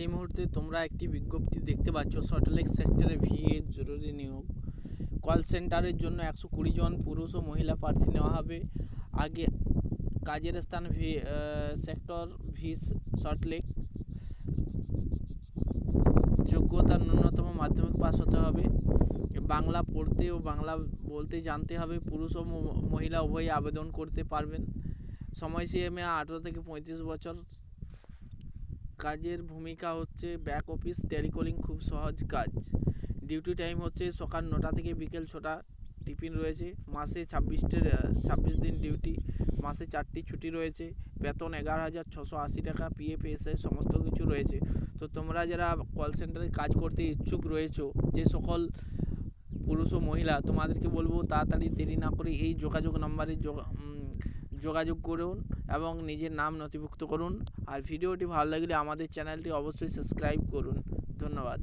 এই মুহূর্তে তোমরা একটি বিজ্ঞপ্তি দেখতে পাচ্ছ সল্টলেক সেক্টরে ভিএ জরুরি নিয়োগ। কল সেন্টারের জন্য একশো কুড়ি জন পুরুষ ও মহিলা প্রার্থী নেওয়া হবে। আগে কাজের স্থান ভি সেক্টর ভি সল্টলেক যোগ্যতা ন্যূনতম মাধ্যমিক পাস হতে হবে। বাংলা পড়তে ও বাংলা বলতে জানতে হবে, পুরুষ ও মহিলা উভয়ই আবেদন করতে পারবেন। সময়সীমা আঠেরো থেকে পঁয়ত্রিশ বছর কাজের ভূমিকা হচ্ছে ব্যাক অফিস টেলিকলিং খুব সহজ কাজ। ডিউটি টাইম হচ্ছে সকাল নটা থেকে বিকেল ছটা। টিফিন রয়েছে, মাসে ছাব্বিশটে ছাব্বিশ দিন ডিউটি মাসে চারটি ছুটি রয়েছে। বেতন এগারো হাজার ছশো আশি টাকা পিএফ এসে সমস্ত কিছু রয়েছে। তো তোমরা যারা কল সেন্টারে কাজ করতে ইচ্ছুক রয়েছো, যে সকল পুরুষ ও মহিলা, তোমাদেরকে বলব তাড়াতাড়ি দেরি না করে এই যোগাযোগ নাম্বারে যোগাযোগ করুন এবং নিজের নাম নথিভুক্ত করুন। আর ভিডিওটি ভালো লাগলে আমাদের চ্যানেলটি অবশ্যই সাবস্ক্রাইব করুন। ধন্যবাদ।